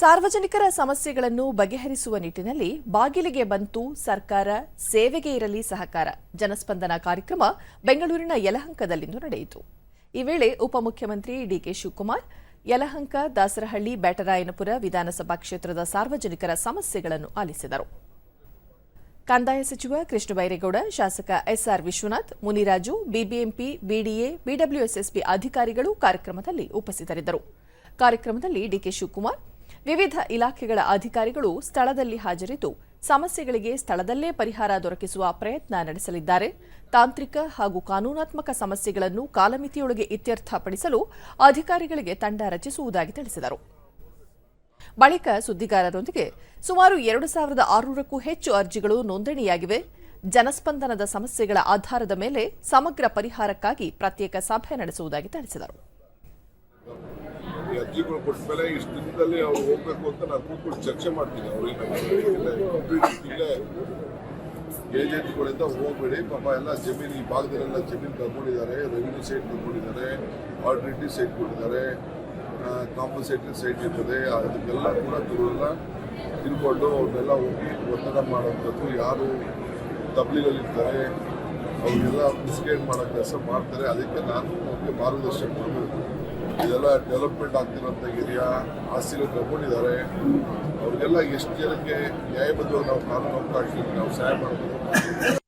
ಸಾರ್ವಜನಿಕರ ಸಮಸ್ಯೆಗಳನ್ನು ಬಗೆಹರಿಸುವ ನಿಟ್ಟಿನಲ್ಲಿ ಬಾಗಿಲಿಗೆ ಬಂತು ಸರ್ಕಾರ, ಸೇವೆಗೆ ಇರಲಿ ಸಹಕಾರ. ಜನಸ್ಪಂದನ ಕಾರ್ಯಕ್ರಮ ಬೆಂಗಳೂರಿನ ಯಲಹಂಕದಲ್ಲಿಂದು ನಡೆಯಿತು. ಈ ವೇಳೆ ಉಪಮುಖ್ಯಮಂತ್ರಿ ಡಿಕೆ ಶಿವಕುಮಾರ್, ಯಲಹಂಕ, ದಾಸರಹಳ್ಳಿ, ಬ್ಯಾಟರಾಯನಪುರ ವಿಧಾನಸಭಾ ಕ್ಷೇತ್ರದ ಸಾರ್ವಜನಿಕರ ಸಮಸ್ಯೆಗಳನ್ನು ಆಲಿಸಿದರು. ಕಂದಾಯ ಸಚಿವ ಕೃಷ್ಣ ಬೈರೇಗೌಡ, ಶಾಸಕ S R Vishwanath, Muniraju, BBMP, BDA BWSSP ಅಧಿಕಾರಿಗಳು ಕಾರ್ಯಕ್ರಮದಲ್ಲಿ ಉಪಸ್ಥಿತರಿದ್ದರು. ಕಾರ್ಯಕ್ರಮದಲ್ಲಿ ಡಿಕೆ ಶಿವಕುಮಾರ್ ವಿವಿಧ ಇಲಾಖೆಗಳ ಅಧಿಕಾರಿಗಳು ಸ್ಥಳದಲ್ಲಿ ಹಾಜರಿದ್ದು ಸಮಸ್ಯೆಗಳಿಗೆ ಸ್ಥಳದಲ್ಲೇ ಪರಿಹಾರ ದೊರಕಿಸುವ ಪ್ರಯತ್ನ ನಡೆಸಲಿದ್ದಾರೆ. ತಾಂತ್ರಿಕ ಹಾಗೂ ಕಾನೂನಾತ್ಮಕ ಸಮಸ್ಯೆಗಳನ್ನು ಕಾಲಮಿತಿಯೊಳಗೆ ಇತ್ಯರ್ಥಪಡಿಸಲು ಅಧಿಕಾರಿಗಳಿಗೆ ತಂಡ ರಚಿಸುವುದಾಗಿ ತಿಳಿಸಿದರು. ಬಳಿಕ ಸುದ್ದಿಗಾರರೊಂದಿಗೆ ಸುಮಾರು ಎರಡು ಸಾವಿರದ ಆರುನೂರಕ್ಕೂ ಹೆಚ್ಚು ಅರ್ಜಿಗಳು ನೋಂದಣಿಯಾಗಿವೆ. ಜನಸ್ಪಂದನದ ಸಮಸ್ಯೆಗಳ ಆಧಾರದ ಮೇಲೆ ಸಮಗ್ರ ಪರಿಹಾರಕ್ಕಾಗಿ ಪ್ರತ್ಯೇಕ ಸಭೆ ನಡೆಸುವುದಾಗಿ ತಿಳಿಸಿದರು. ಅರ್ಜಿಗಳು ಕೊಟ್ಟ ಮೇಲೆ ಇಷ್ಟು ದಿನದಲ್ಲಿ ಅವ್ರು ಹೋಗ್ಬೇಕು ಅಂತ ನಾನು ಕೂತ್ಕೊಂಡು ಚರ್ಚೆ ಮಾಡ್ತೀನಿ. ಅವ್ರಿಗೆ ಏಜೆಂಟ್ಗಳಿಂದ ಹೋಗ್ಬೇಡಿ. ಪಾಪ ಎಲ್ಲ ಜಮೀನು, ಈ ಭಾಗದಲ್ಲೆಲ್ಲ ಜಮೀನು ತಗೊಂಡಿದ್ದಾರೆ. ರೆವಿನ್ಯೂ ಸೈಟ್ ತಗೊಂಡಿದ್ದಾರೆ. ಆಡ್ರಿಟಿ ಸೈಟ್ ಕೊಟ್ಟಿದ್ದಾರೆ. ಕಾಂಪನ್ಸೇಟರಿ ಸೈಟ್ ಇರ್ತದೆ. ಅದಕ್ಕೆಲ್ಲ ಕೂಡ ಇವರೆಲ್ಲ ತಿಳ್ಕೊಂಡು ಅವ್ರನ್ನೆಲ್ಲ ಹೋಗಿ ಒತ್ತಡ ಮಾಡೋಂಥದ್ದು ಯಾರು ತಬ್ಲಿಗಳಿರ್ತಾರೆ ಅವ್ರಿಗೆಲ್ಲ ಮಿಸ್ಗೈಡ್ ಮಾಡೋ ಕೆಲಸ ಮಾಡ್ತಾರೆ. ಅದಕ್ಕೆ ನಾನು ಅವ್ರಿಗೆ ಮಾರ್ಗದರ್ಶನ ಮಾಡಬೇಕು ಇದೆಲ್ಲ ಡೆವಲಪ್ಮೆಂಟ್ ಆಗ್ತಿರೋಂಥ ಏರಿಯಾ ಆಸ್ತಿಗಳು ತಗೊಂಡಿದ್ದಾರೆ. ಅವ್ರಿಗೆಲ್ಲ ಎಷ್ಟು ಜನಕ್ಕೆ ನ್ಯಾಯಬದ್ಧವಾಗಿ ನಾವು ಕಾನೂನು ಅವಕಾಶದಲ್ಲಿ ನಾವು ಸಹಾಯ ಮಾಡ್ಬೋದು.